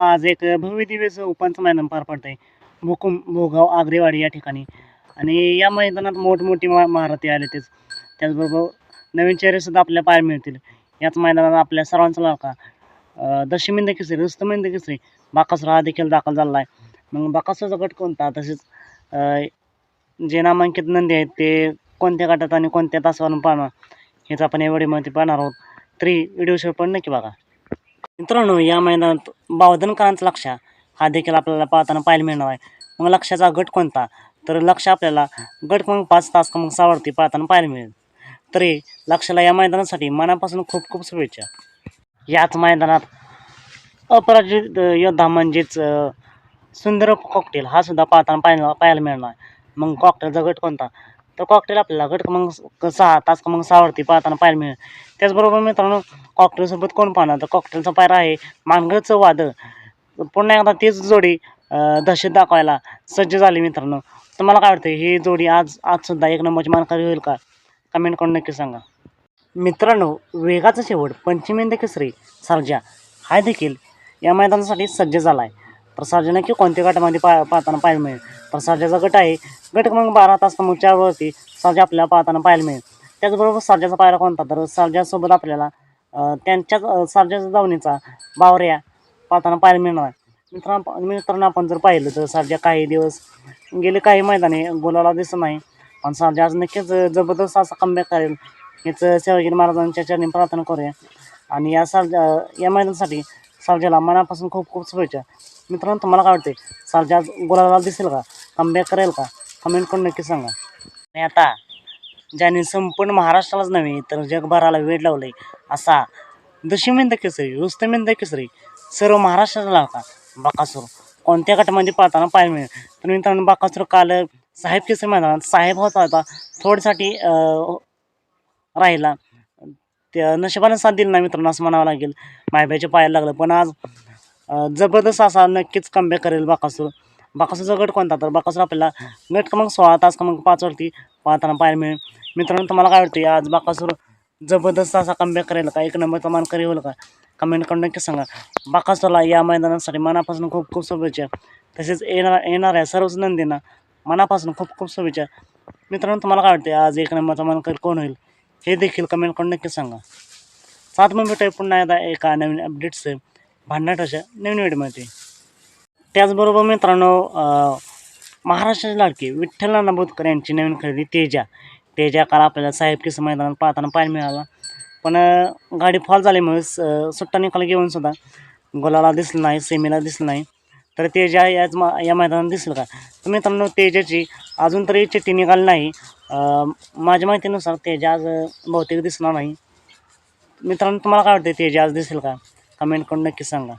आज एक भव्य दिव्यच उपांचं मैदान पार पडतंय. भोकुम भोगाव आग्रेवाडी या ठिकाणी. आणि या मैदानात मोठमोठी मा महारथी आले तेच. त्याचबरोबर नवीन चेहरेसुद्धा आपल्या पाय मिळतील. याच मैदानात आपल्या सर्वांचा लावका दशमिंद केसरी रुस्तमिंद केसरी. बाकासुर हा देखील दाखल झाला आहे. मग बाकासुरचा गट कोणता? तसेच जे नामांकित नंदी आहेत ते कोणत्या गटात आणि कोणत्या तासावरून पाहणार? हेच आपण एवढी माहिती पाहणार आहोत. तरी व्हिडिओ शेवट पण नक्की बघा. मित्रांनो या मैदानात बावधनकरांचा लक्ष हा देखील आपल्याला पाहताना पाहायला मिळणार आहे. मग लक्षाचा गट कोणता? तर लक्ष आपल्याला गट मग पाच तास मग सावरती पाहताना पाहायला मिळेल. तरी लक्षाला या मैदानासाठी मनापासून खूप खूप शुभेच्छा. याच मैदानात अपराजित योद्धा म्हणजेच सुंदर कॉकटेल हा सुद्धा पाहताना पाहायला पाहायला मिळणार आहे. मग कॉकटेलचा गट कोणता? तर कॉकटेल आपल्याला गट मग सहा तास मग सहावरती पाहताना पाहायला मिळेल. त्याचबरोबर मित्रांनो कॉकटेलसोबत कोण पाहणार? तर कॉकटेलचा पायरा आहे मानगडचं वादळ. पुन्हा एकदा तीच जोडी दहशत दाखवायला सज्ज झाली मित्रांनो. तुम्हाला काय वाटतं ही जोडी आज आजसुद्धा एक नंबरची मानकारी होईल का? कमेंट करून नक्की सांगा. मित्रांनो वेगाचा शेवट पंचमेंद केसरी सर्जा हा देखील या मैदानासाठी सज्ज झाला आहे तर सर्जा नक्की कोणत्या गटामध्ये पा पाहताना पाहायला मिळेल? सरजाचा सर्जाचा गट आहे. गट मग बारा तास मग चारवरती सर्जा आपल्याला पाहताना पाहायला मिळेल. त्याचबरोबर सर्जाचा पायरा कोणता? तर सर्जासोबत आपल्याला त्यांच्याच सरजाच्या धावणीचा बावऱ्या पाहताना पाहायला मिळणार. आहे मित्रांनो मित्रांनो आपण जर पाहिलं तर सर्जा काही दिवस गेले काही मैदाने गोलाला दिसत नाही. पण सर्जा आज नक्कीच जबरदस्त असा कमबॅक करेल. हेच शिवाजी महाराजांच्या चरणी प्रार्थना करूया. आणि या सर्जा या मैदानासाठी सर्जाला मनापासून खूप खूप शुभेच्छा. मित्रांनो तुम्हाला काय वाटते सर्जा आज गोलाला दिसेल का? कमबॅक करेल का? कमेंट करून नक्की सांगा. आणि आता ज्याने संपूर्ण महाराष्ट्रालाच नव्हे तर जगभराला वेळ लावले असा दशमिंद केसरी रुस्तमिंद केसरी सर्व महाराष्ट्राला होता बाकासूर. कोणत्या गटामध्ये पाहताना पाहायला मिळेल? तर मित्रांनो बाकासूर काल साहेब केसरी मैदानात साहेब होता होता थोडसाठी राहिला. त्या नशिबाने साथ दिली नाही मित्रांनो असं म्हणावं लागेल. मायबाईच्या पायाला लागलं. पण आज जबरदस्त असा नक्कीच कमबॅक करेल बाकासूर. बाकासूरचा गट कोणता? तर बाकासूर आपल्याला गट क्रमांक सोळा तास क्रमांक पाचवरती पाहताना पाहायला मिळेल. मित्रांनो तुम्हाला काय वाटते आज बाकासूर जबरदस्त असा कमबॅक करेल का? एक नंबर मान करी होईल का? कमेंट करून नक्की सांगा. बाकासूरला या मैदानासाठी मनापासून खूप खूप शुभेच्छा. तसेच येणार येणाऱ्या सर्वच नंदींना मनापासून खूप खूप शुभेच्छा. मित्रांनो तुम्हाला काय वाटते आज एक नंबरचा करी कोण होईल? हे देखील कमेंट करून नक्की सांगा. सात मग भेटूया पुन्हा एकदा एका नवीन अपडेट्स भांडणाटाच्या नवीन व्हिडिओमध्ये त्याचबरोबर मित्रांनो महाराष्ट्राचे लाडके विठ्ठल नाना बोधकर यांची नवीन खरेदी तेजा. तेजा काल आपल्याला साहेब किस मैदानात पाहताना पाहायला मिळाला. पण गाडी फॉल झाल्यामुळे सुट्टा निकाल घेऊन सुद्धा गोलाला दिसलं नाही सेमीला दिसलं नाही. तर तेजा याच मा या मैदानात दिसलं का? तर मित्रांनो तेजाची अजून तरी चिठ्ठी निघाली नाही. माझ्या माहितीनुसार तेजा आज बहुतेक दिसणार नाही. मित्रांनो तुम्हाला काय वाटतं तेजा आज दिसेल का? कमेंट करून नक्की सांगा.